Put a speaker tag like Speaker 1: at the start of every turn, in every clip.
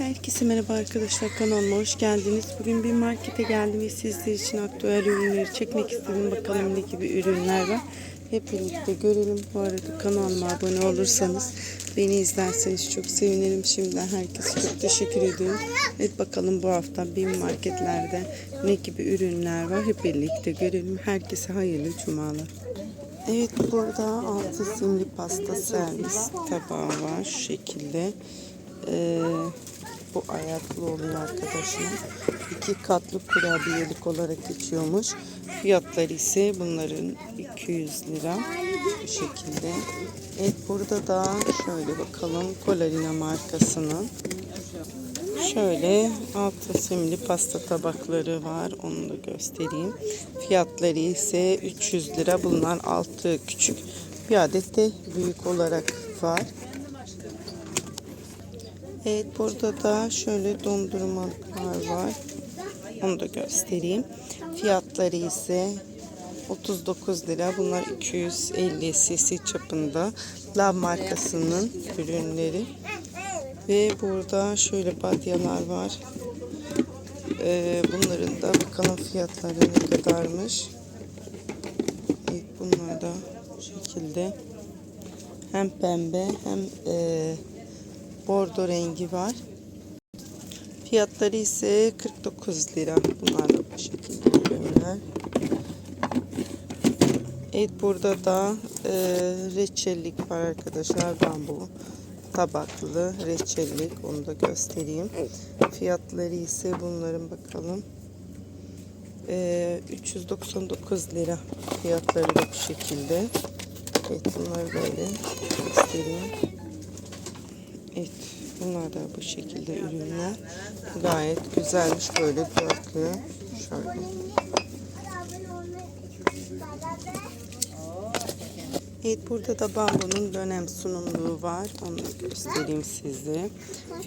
Speaker 1: Herkese merhaba arkadaşlar kanalıma hoş geldiniz. Bugün bir markete geldim ve sizler için aktüel ürünleri çekmek istedim. Bakalım ne gibi ürünler var. Hep birlikte görelim. Bu arada kanalıma abone olursanız beni izlerseniz çok sevinirim. Şimdiden herkese çok teşekkür ediyorum. Evet bakalım bu hafta bir marketlerde ne gibi ürünler var. Hep birlikte görelim. Herkese hayırlı cumalar. Evet burada altı simli pasta servis tabağı var şu şekilde. Ee, bu ayaklı oluyor arkadaşlar. İki katlı kurabiyelik olarak geçiyormuş. Fiyatları ise bunların 200 lira bu şekilde. Evet burada da şöyle bakalım Colalina markasının Şöyle altı simli pasta tabakları var. Onu da göstereyim. Fiyatları ise 300 lira. Bunlar altı küçük. Bir adet de büyük olarak var. Evet burada da şöyle dondurmalar var. Onu da göstereyim. Fiyatları ise 39 lira. Bunlar 250 cc çapında. Lav markasının ürünleri. Ve burada şöyle badyalar var. Ee, bunların da bakalım fiyatları ne kadarmış. Evet bunlar da bu şekilde. Hem pembe hem e, bordo rengi var. Fiyatları ise 49 lira. Bunlar da bu şekilde ürünler. Evet burada da e, reçellik var arkadaşlar. Bambu tabaklı reçellik. Onu da göstereyim. Fiyatları ise bunların bakalım. E, 399 lira. Fiyatları da bu şekilde. Evet bunları böyle göstereyim. Evet bunlar da bu şekilde ürünler. Gayet güzelmiş böyle dörtlü. Şöyle. Evet burada da bambunun dönem sunumluğu var. Onu da göstereyim size.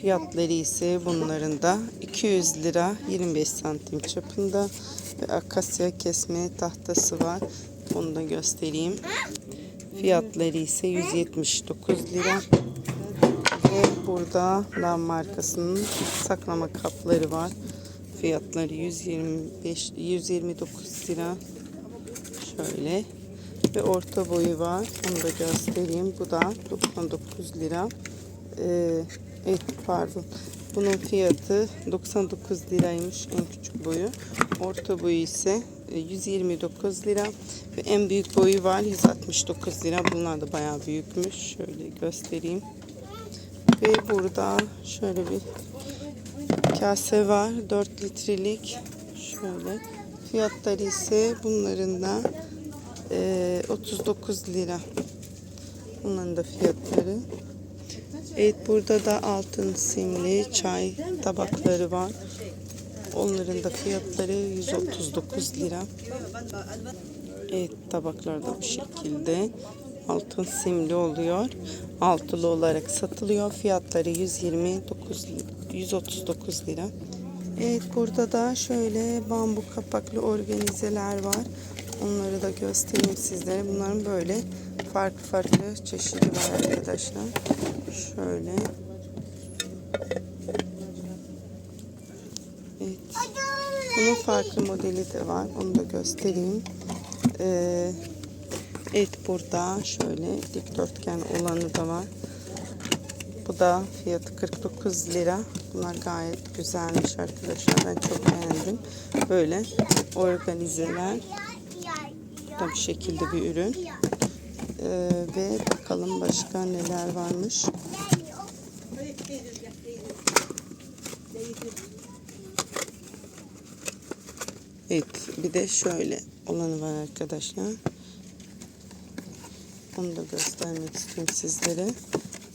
Speaker 1: Fiyatları ise bunların da 200 lira 25 santim çapında ve akasya kesme tahtası var. Onu da göstereyim. Fiyatları ise 179 lira. Burada Lav markasının saklama kapları var. Fiyatları 125 129 lira. Şöyle ve orta boyu var. Onu da göstereyim. Bu da 99 lira. Ee, evet pardon. Bunun fiyatı 99 liraymış en küçük boyu. Orta boyu ise 129 lira. Ve en büyük boyu var 169 lira. Bunlar da bayağı büyükmüş. Şöyle göstereyim. Ve burada şöyle bir kase var. 4 litrelik. Şöyle. Fiyatları ise bunların da e, 39 lira. Bunların da fiyatları. Evet burada da altın simli çay tabakları var. Onların da fiyatları 139 lira. Evet tabaklar da bu şekilde. Altın simli oluyor. Altılı olarak satılıyor. Fiyatları 129 li- 139 lira. Evet burada da şöyle bambu kapaklı organizeler var. Onları da göstereyim sizlere. Bunların böyle farklı farklı çeşidi var arkadaşlar. Şöyle. Evet. Bunun farklı modeli de var. Onu da göstereyim. Ee, evet burada şöyle dikdörtgen olanı da var. Bu da fiyatı 49 lira. Bunlar gayet güzelmiş arkadaşlar. Ben çok beğendim. Böyle organizeler. Bu bir şekilde bir ürün. Ee, ve bakalım başka neler varmış. Evet bir de şöyle olanı var arkadaşlar. Onu da göstermek istiyorum sizlere.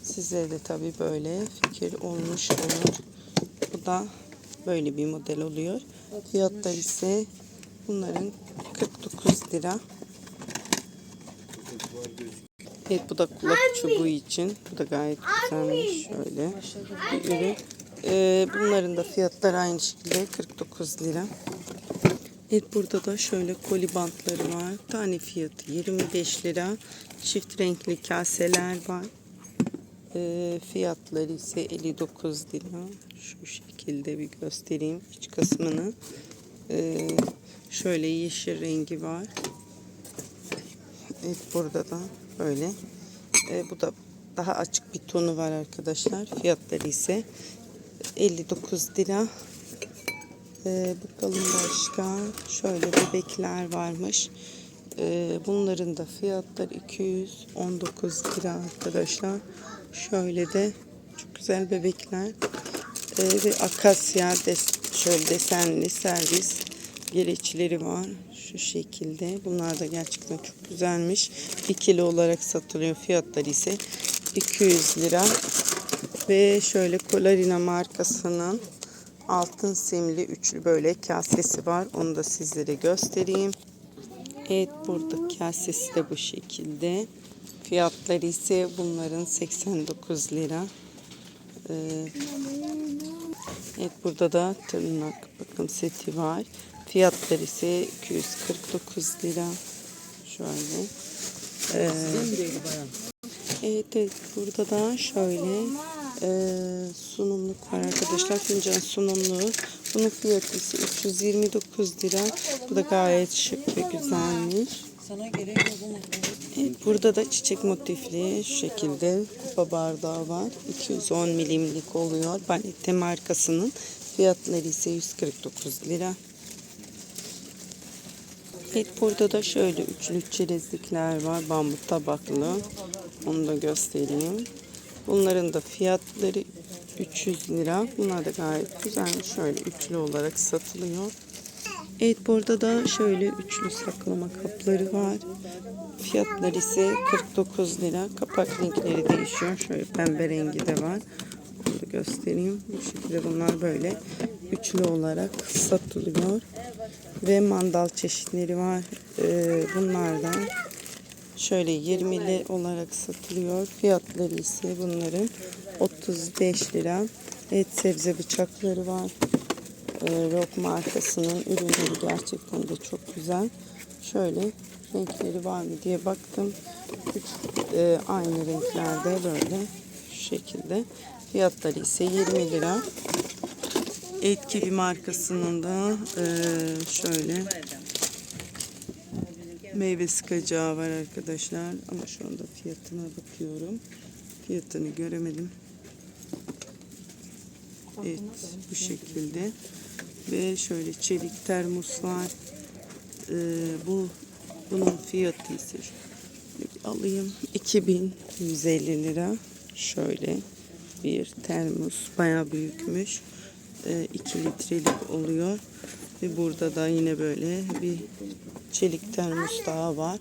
Speaker 1: Sizlere de tabii böyle fikir olmuş olur. Bu da böyle bir model oluyor. Fiyatlar ise bunların 49 lira. Evet bu da kulak çubuğu için. Bu da gayet güzelmiş. Şöyle bir ürün. Ee, bunların da fiyatları aynı şekilde 49 lira. Evet burada da şöyle koli bantları var. Tane fiyatı 25 lira. Çift renkli kaseler var. Ee, fiyatları ise 59 lira. Şu şekilde bir göstereyim iç kısmını. Ee, şöyle yeşil rengi var. Evet burada da böyle. Ee, bu da daha açık bir tonu var arkadaşlar. Fiyatları ise 59 lira. Ee, bakalım başka. Şöyle bebekler varmış. Ee, bunların da fiyatları 219 lira arkadaşlar. Şöyle de çok güzel bebekler. Ee, ve akasya des şöyle desenli servis gereçleri var. Şu şekilde. Bunlar da gerçekten çok güzelmiş. İkili olarak satılıyor. Fiyatları ise 200 lira. Ve şöyle Colarina markasının altın simli üçlü böyle kasesi var. Onu da sizlere göstereyim. Evet burada kasesi de bu şekilde. Fiyatları ise bunların 89 lira. Ee, evet burada da tırnak bakım seti var. Fiyatları ise 249 lira. Şöyle. Ee, evet, evet burada da şöyle e, sunumluk var arkadaşlar. Fincan sunumluğu. Bunun fiyatı ise 329 lira. Bu da gayet şık ve güzelmiş.
Speaker 2: Sana gerek.
Speaker 1: Evet, burada da çiçek motifli şu şekilde kupa bardağı var. 210 milimlik oluyor. Banette markasının fiyatları ise 149 lira. Evet burada da şöyle üçlü çerezlikler var. Bambu tabaklı. Onu da göstereyim. Bunların da fiyatları 300 lira. Bunlar da gayet güzel. Şöyle üçlü olarak satılıyor. Evet burada da şöyle üçlü saklama kapları var. Fiyatları ise 49 lira. Kapak renkleri değişiyor. Şöyle pembe rengi de var. Onu da göstereyim. Bu şekilde bunlar böyle üçlü olarak satılıyor. Ve mandal çeşitleri var. Ee, bunlardan şöyle 20'li olarak satılıyor. Fiyatları ise bunların 35 lira. Evet sebze bıçakları var. Ee, Rock markasının ürünleri gerçekten de çok güzel. Şöyle renkleri var mı diye baktım. Üç, e, aynı renklerde böyle şu şekilde. Fiyatları ise 20 lira. Etkivi markasının da e, şöyle meyve sıkacağı var arkadaşlar. Ama şu anda fiyatına bakıyorum. Fiyatını göremedim. Evet bu şekilde. Ve şöyle çelik termos var. Ee, bu bunun fiyatı ise alayım. 2150 lira. Şöyle bir termos. Bayağı büyükmüş. 2 litrelik oluyor. Ve burada da yine böyle bir çelik termos daha var.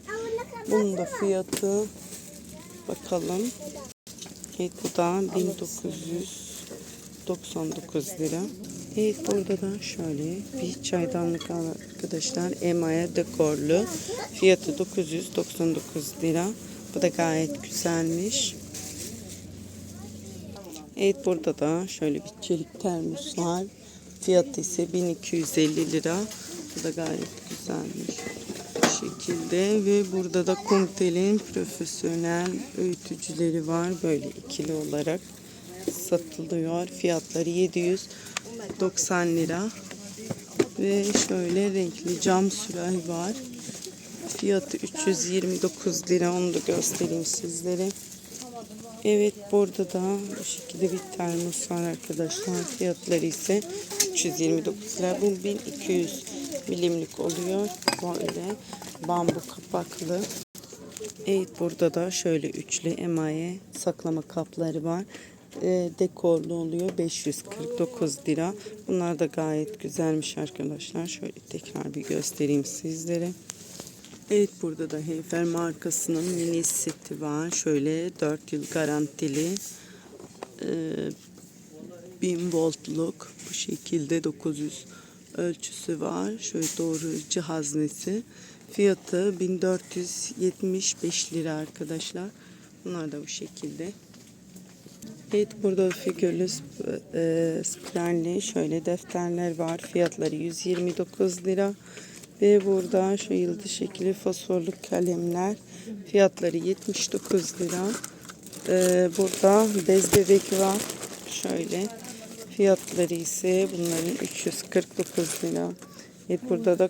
Speaker 1: Bunun da fiyatı bakalım. Evet bu da 1999 lira. Evet burada da şöyle bir çaydanlık arkadaşlar. Emaya dekorlu. Fiyatı 999 lira. Bu da gayet güzelmiş. Evet burada da şöyle bir çelik termos var. Fiyatı ise 1250 lira. Bu da gayet güzelmiş. Şekilde ve burada da Comtel'in profesyonel öğütücüleri var. Böyle ikili olarak satılıyor. Fiyatları 790 lira. Ve şöyle renkli cam sürahi var. Fiyatı 329 lira. Onu da göstereyim sizlere. Evet burada da bu şekilde bir termos var arkadaşlar. Fiyatları ise 329 lira. Bu 1200 milimlik oluyor. Böyle bambu kapaklı. Evet burada da şöyle üçlü emaye saklama kapları var. E, dekorlu oluyor. 549 lira. Bunlar da gayet güzelmiş arkadaşlar. Şöyle tekrar bir göstereyim sizlere. Evet burada da Heyfer markasının mini seti var. Şöyle 4 yıl garantili. Ee, 1000 voltluk bu şekilde 900 ölçüsü var. Şöyle doğru haznesi. Fiyatı 1475 lira arkadaşlar. Bunlar da bu şekilde. Evet burada figürlü e, sprenli şöyle defterler var. Fiyatları 129 lira. Ve burada şu yıldız şekli fosforlu kalemler. Fiyatları 79 lira. Ee, burada bez bebek var. Şöyle. Fiyatları ise bunların 349 lira. Evet, burada da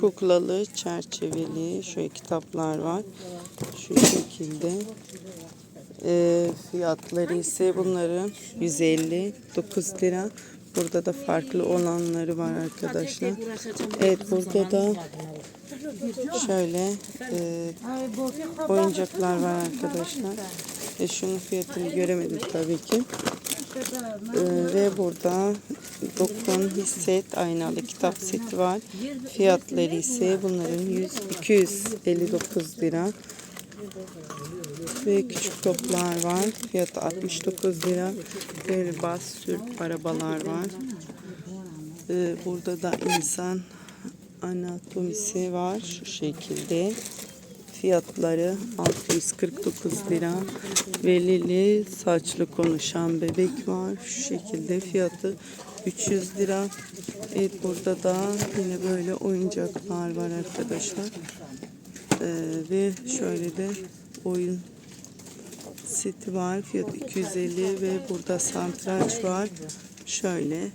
Speaker 1: kuklalı, çerçeveli şöyle kitaplar var. Şu şekilde. Ee, fiyatları ise bunların 159 lira. Burada da farklı olanları var arkadaşlar. Evet burada da şöyle e, oyuncaklar var arkadaşlar. E, şunun fiyatını göremedim tabii ki. E, ve burada Dokun Hisset aynalı kitap seti var. Fiyatları ise bunların 100, 259 lira. Ve küçük toplar var. Fiyatı 69 lira. Böyle bas sürüp arabalar var. Ee, burada da insan anatomisi var. Şu şekilde. Fiyatları 649 lira. Velili saçlı konuşan bebek var. Şu şekilde fiyatı 300 lira. Evet burada da yine böyle oyuncaklar var arkadaşlar. Ee, ve şöyle de oyun seti var. Fiyatı 250 ve burada santraç var. Şöyle.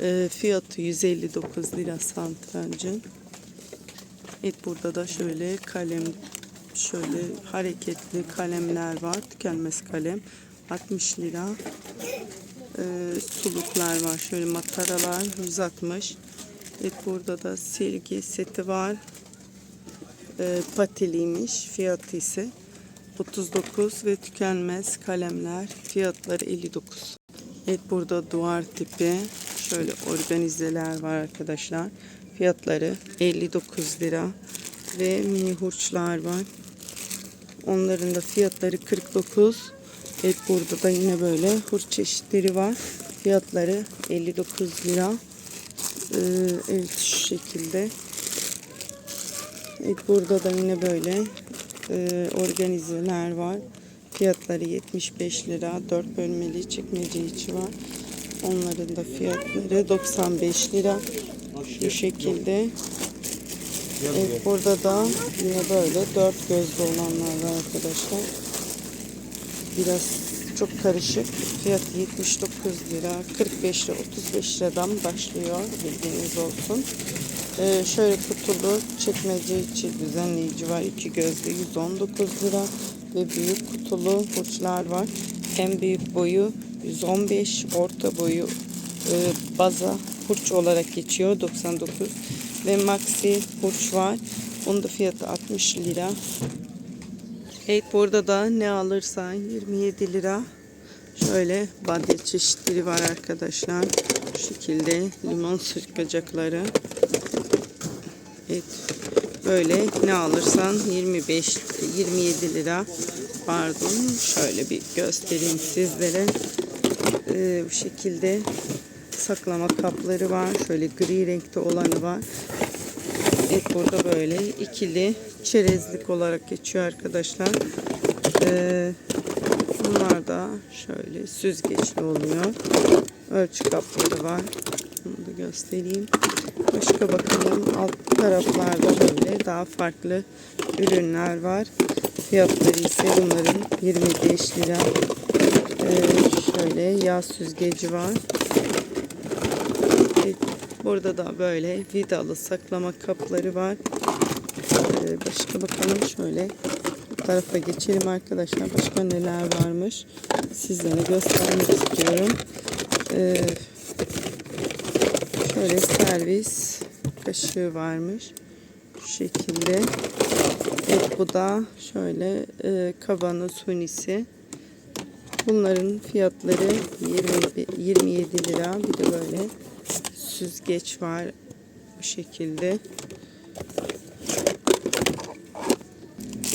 Speaker 1: e, fiyatı 159 lira santracın. Evet burada da şöyle kalem şöyle hareketli kalemler var. Tükenmez kalem. 60 lira. E, suluklar var. Şöyle mataralar 160. Evet burada da silgi seti var. E, patiliymiş. Fiyatı ise 39 ve tükenmez kalemler fiyatları 59. Evet burada duvar tipi şöyle organizeler var arkadaşlar. Fiyatları 59 lira ve mini hurçlar var. Onların da fiyatları 49. Evet burada da yine böyle hurç çeşitleri var. Fiyatları 59 lira. Ee, evet şu şekilde. Burada da yine böyle e, organizeler var. Fiyatları 75 lira. 4 bölmeli çekmece içi var. Onların da fiyatları 95 lira. Bu şekilde. Evet, burada da yine böyle dört gözlü olanlar var arkadaşlar. Biraz çok karışık. Fiyat 79 lira, 45 lira, 35 liradan başlıyor. Bilginiz olsun. Ee, şöyle kutulu çekmece içi düzenleyici var. İki gözlü 119 lira ve büyük kutulu hurçlar var. En büyük boyu 115, orta boyu e, baza hurç olarak geçiyor 99 ve maxi hurç var. Onun da fiyatı 60 lira. Evet burada da ne alırsan 27 lira. Şöyle badye çeşitleri var arkadaşlar. Şu şekilde limon sıkacakları. Evet. Böyle ne alırsan 25 27 lira. Pardon. Şöyle bir göstereyim sizlere. Ee, bu şekilde saklama kapları var. Şöyle gri renkte olanı var. Evet burada böyle ikili çerezlik olarak geçiyor arkadaşlar. Ee, bunlar da şöyle süzgeçli oluyor. Ölçü kapları var. Bunu da göstereyim. Başka bakalım. Alt taraflarda böyle daha farklı ürünler var. Fiyatları ise bunların 25 lira. Ee, şöyle yağ süzgeci var. Evet, Burada da böyle vidalı saklama kapları var. Ee, başka bakalım şöyle bu tarafa geçelim arkadaşlar. Başka neler varmış sizlere göstermek istiyorum. Ee, şöyle servis kaşığı varmış. Şu şekilde. Evet bu da şöyle e, kavanoz hunisi. Bunların fiyatları 20, 27 lira. Bir de böyle süzgeç var bu şekilde.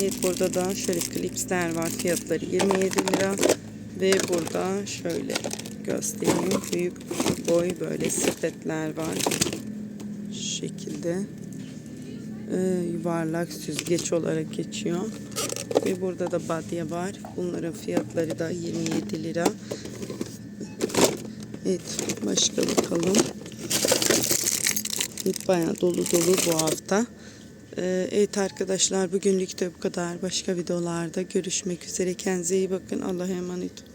Speaker 1: Evet burada da şöyle klipsler var. Fiyatları 27 lira. Ve burada şöyle göstereyim. Büyük boy böyle sepetler var. Şu şekilde. Ee, yuvarlak süzgeç olarak geçiyor. Ve burada da badye var. Bunların fiyatları da 27 lira. Evet başka bakalım. Bayağı dolu dolu bu hafta. Ee, evet arkadaşlar bugünlük de bu kadar. Başka videolarda görüşmek üzere. Kendinize iyi bakın. Allah'a emanet olun.